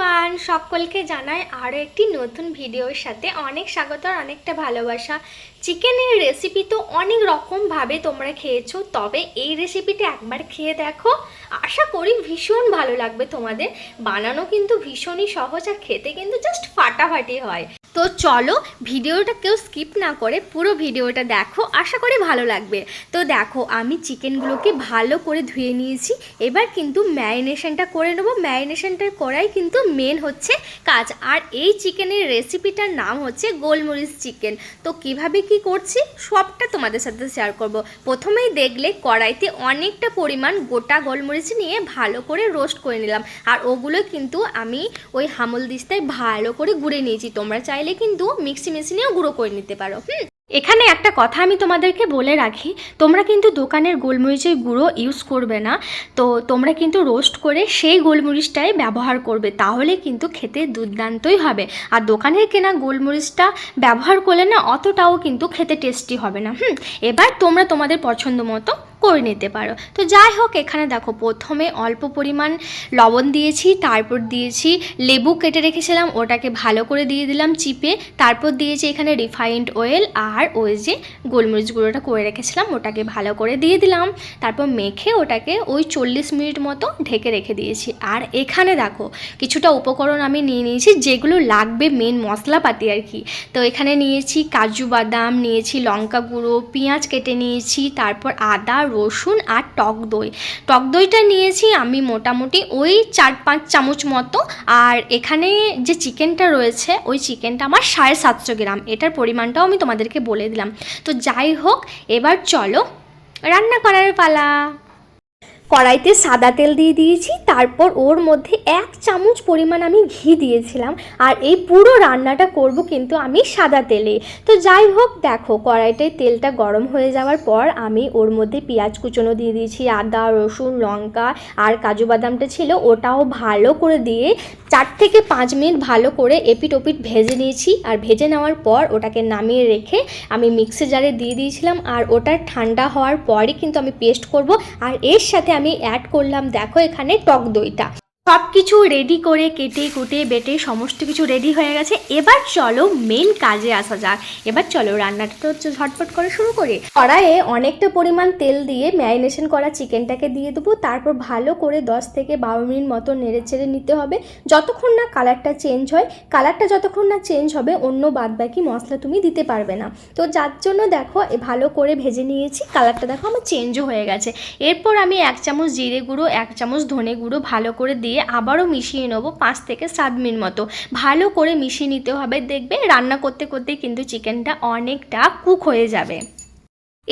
Everyone সকলকে জানাই আরও একটি নতুন ভিডিওর সাথে অনেক স্বাগত আর অনেকটা ভালোবাসা। চিকেনের রেসিপি তো অনেক রকমভাবে তোমরা খেয়েছো, তবে এই রেসিপিটা একবার খেয়ে দেখো। আশা করি ভীষণ ভালো লাগবে তোমাদের। বানানো কিন্তু ভীষণই সহজ আর খেতে কিন্তু জাস্ট ফাটাফাটি হয়। তো চলো ভিডিওটা কেউ স্কিপ না করে পুরো ভিডিওটা দেখো, আশা করি ভালো লাগবে। তো দেখো, আমি চিকেনগুলোকে ভালো করে ধুয়ে নিয়েছি। এবার কিন্তু ম্যারিনেশনটা করে নেব। ম্যারিনেশনটা করাই কিন্তু মেন হচ্ছে কাজ। আর এই চিকেনের রেসিপিটার নাম হচ্ছে গোলমরিচ চিকেন। তো কীভাবে কি করছি? সবটা তোমাদের সাথে শেয়ার করব। প্রথমেই দেখলে কড়াইতে অনেকটা পরিমাণ গোটা গোলমরিচ নিয়ে ভালো করে রোস্ট করে নিলাম। আর ওগুলো কিন্তু আমি ওই হামল দিস্তায় ভালো করে গুঁড়ে নিয়েছি। তোমরা চাইলে কিন্তু মিক্সি মেশিনেও গুঁড়ো করে নিতে পারো, হুম? এখানে একটা কথা আমি তোমাদেরকে বলে রাখি, তোমরা কিন্তু দোকানের গোলমরিচের গুঁড়ো ইউজ করবে না, তো তোমরা কিন্তু রোস্ট করে সেই গোলমরিচটাই ব্যবহার করবে, তাহলে কিন্তু খেতে দুর্দান্তই হবে। আর দোকানের কেনা গোলমরিচটা ব্যবহার করলে না, অতটাও কিন্তু খেতে টেস্টি হবে না, হুম? এবার তোমরা তোমাদের পছন্দ মতো করে নিতে পারো। তো যাই হোক, এখানে দেখো প্রথমে অল্প পরিমাণ লবণ দিয়েছি, তারপর দিয়েছি লেবু কেটে রেখেছিলাম, ওটাকে ভালো করে দিয়ে দিলাম চিপে। তারপর দিয়েছি এখানে রিফাইন্ড অয়েল আর ওই যে গোলমরিচ গুঁড়োটা করে রেখেছিলাম, ওটাকে ভালো করে দিয়ে দিলাম। তারপর মেখে ওটাকে ওই চল্লিশ মিনিট মতো ঢেকে রেখে দিয়েছি। আর এখানে দেখো, কিছুটা উপকরণ আমি নিয়ে নিয়েছি, যেগুলো লাগবে মেন মশলাপাতি আর কি। তো এখানে নিয়েছি কাজু বাদাম, নিয়েছি লঙ্কা গুঁড়ো, পেঁয়াজ কেটে নিয়েছি, তারপর আদা রসুন আর টক দই। টক দইটা নিয়েছি আমি মোটামুটি ওই চার পাঁচ চামচ মতো। আর এখানে যে চিকেনটা রয়েছে, ওই চিকেনটা আমার সাড়ে সাতশো গ্রাম। এটার পরিমাণটাও আমি তোমাদেরকে বলে দিলাম। তো যাই হোক, এবার চলো রান্না করার পালা। কড়াইতে সাদা তেল দিয়ে দিয়েছি, তারপর ওর মধ্যে এক চামচ পরিমাণ আমি ঘি দিয়েছিলাম, আর এই পুরো রান্নাটা করব কিন্তু আমি সাদা তেলে। তো যাই হোক, দেখো, কড়াইটায় তেলটা গরম হয়ে যাওয়ার পর আমি ওর মধ্যে পেঁয়াজ কুচনো দিয়ে দিয়েছি, আদা, রসুন, লঙ্কা আর কাজু বাদামটা ছিল, ওটাও ভালো করে দিয়ে চার থেকে পাঁচ মিনিট ভালো করে এপিট ওপিট ভেজে নিয়েছি, আর ভেজে নেওয়ার পর ওটাকে নামিয়ে রেখে আমি মিক্সি জারে দিয়ে দিয়েছিলাম, আর ওটা ঠান্ডা হওয়ার পরই কিন্তু আমি পেস্ট করব, আর এর সাথে আমি অ্যাড করলাম দেখো এখানে টক দইটা। সব কিছু রেডি করে কেটে কুটে বেটে সমস্ত কিছু রেডি হয়ে গেছে। এবার চলো মেন কাজে আসা যাক। এবার চলো রান্নাটা তো হচ্ছে ঝটপট করে শুরু করি। কড়াইয়ে অনেকটা পরিমাণ তেল দিয়ে ম্যারিনেশন করা চিকেনটাকে দিয়ে দেবো। তারপর ভালো করে দশ থেকে বারো মিনিট মতো নেড়ে চেড়ে নিতে হবে। যতক্ষণ না কালারটা চেঞ্জ হয় কালারটা যতক্ষণ না চেঞ্জ হবে, অন্য বাদ বাকি মশলা তুমি দিতে পারবে না। তো যার জন্য দেখো ভালো করে ভেজে নিয়েছি। কালারটা দেখো আমার চেঞ্জও হয়ে গেছে। এরপর আমি এক চামচ জিরে গুঁড়ো, এক চামচ ধনে গুঁড়ো ভালো করে দিয়ে আবারও মিশিয়ে নেব পাঁচ থেকে সাত মিনিট মতো। ভালো করে মিশিয়ে নিতে হবে। দেখবে রান্না করতে করতে কিন্তু চিকেনটা অনেকটা কুক হয়ে যাবে।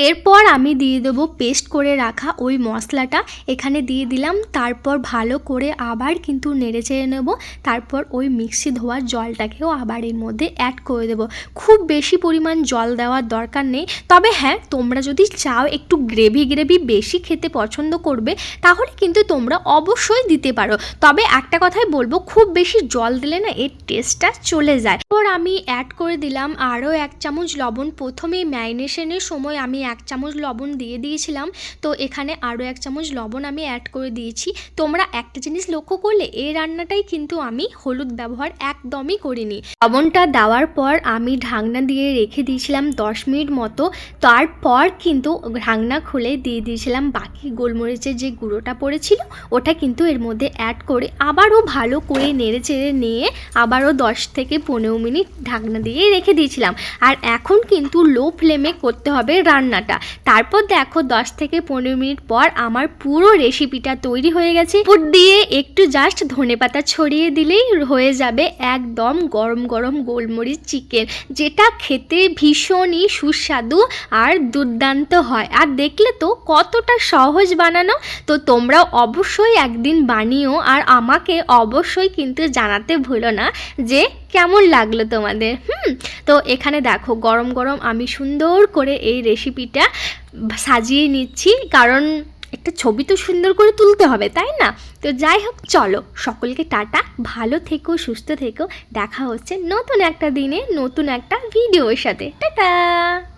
এরপর আমি দিয়ে দেবো পেস্ট করে রাখা ওই মশলাটা। এখানে দিয়ে দিলাম, তারপর ভালো করে আবার কিন্তু নেড়ে চেড়ে নেব। তারপর ওই মিক্সি ধোয়ার জলটাকেও আবার এর মধ্যে অ্যাড করে দেবো। খুব বেশি পরিমাণ জল দেওয়ার দরকার নেই। তবে হ্যাঁ তোমরা যদি চাও একটু গ্রেভি গ্রেভি বেশি খেতে পছন্দ করবে, তাহলে কিন্তু তোমরা অবশ্যই দিতে পারো। তবে একটা কথাই বলব, খুব বেশি জল দিলে না এর টেস্টটা চলে যায়। এরপর আমি অ্যাড করে দিলাম আরও এক চামচ লবণ। প্রথমেই ম্যারিনেশনের সময় আমি এক চামচ লবণ দিয়ে দিয়েছিলাম। তো এখানে আরও এক চামচ লবণ আমি অ্যাড করে দিয়েছি। তোমরা একটা জিনিস লক্ষ্য করলে, এই রান্নাটাই কিন্তু আমি হলুদ ব্যবহার একদমই করিনি। লবণটা দেওয়ার পর আমি ঢাকনা দিয়ে রেখে দিয়েছিলাম দশ মিনিট মতো। তারপর কিন্তু ঢাকনা খুলে দিয়ে দিয়েছিলাম বাকি গোলমরিচের যে গুঁড়োটা পড়েছিল, ওটা কিন্তু এর মধ্যে অ্যাড করে আবারও ভালো করে নেড়ে চেড়ে নিয়ে আবারও দশ থেকে পনেরো মিনিট ঢাকনা দিয়ে রেখে দিয়েছিলাম। আর এখন কিন্তু লো ফ্লেমে করতে হবে রান্নাটা। তারপর দেখো দশ থেকে পনেরো মিনিট পর আমার পুরো রেসিপিটা তৈরি হয়ে গেছে। উপর দিয়ে একটু জাস্ট ধনেপাতা ছড়িয়ে দিলেই হয়ে যাবে একদম গরম গরম গোলমরিচ চিকেন যেটা খেতে ভীষণই সুস্বাদু আর দুর্দান্ত হয়। আর দেখলে তো কতটা সহজ বানানো? তো তোমরা অবশ্যই একদিন বানিও আর আমাকে অবশ্যই কিন্তু জানাতে ভুলো না যে কেমন লাগল তোমাদের? হুম, তো এখানে দেখো, গরম গরম আমি সুন্দর করে এই রেসিপিটা সাজিয়ে নিচ্ছি। কারণ একটা ছবি তো সুন্দর করে তুলতে হবে, তাই না? তো যাই হোক, চলো, সকলকে টাটা, ভালো থেকো, সুস্থ থেকো। দেখা হচ্ছে নতুন একটা দিনে, নতুন একটা ভিডিওর সাথে। টাটা!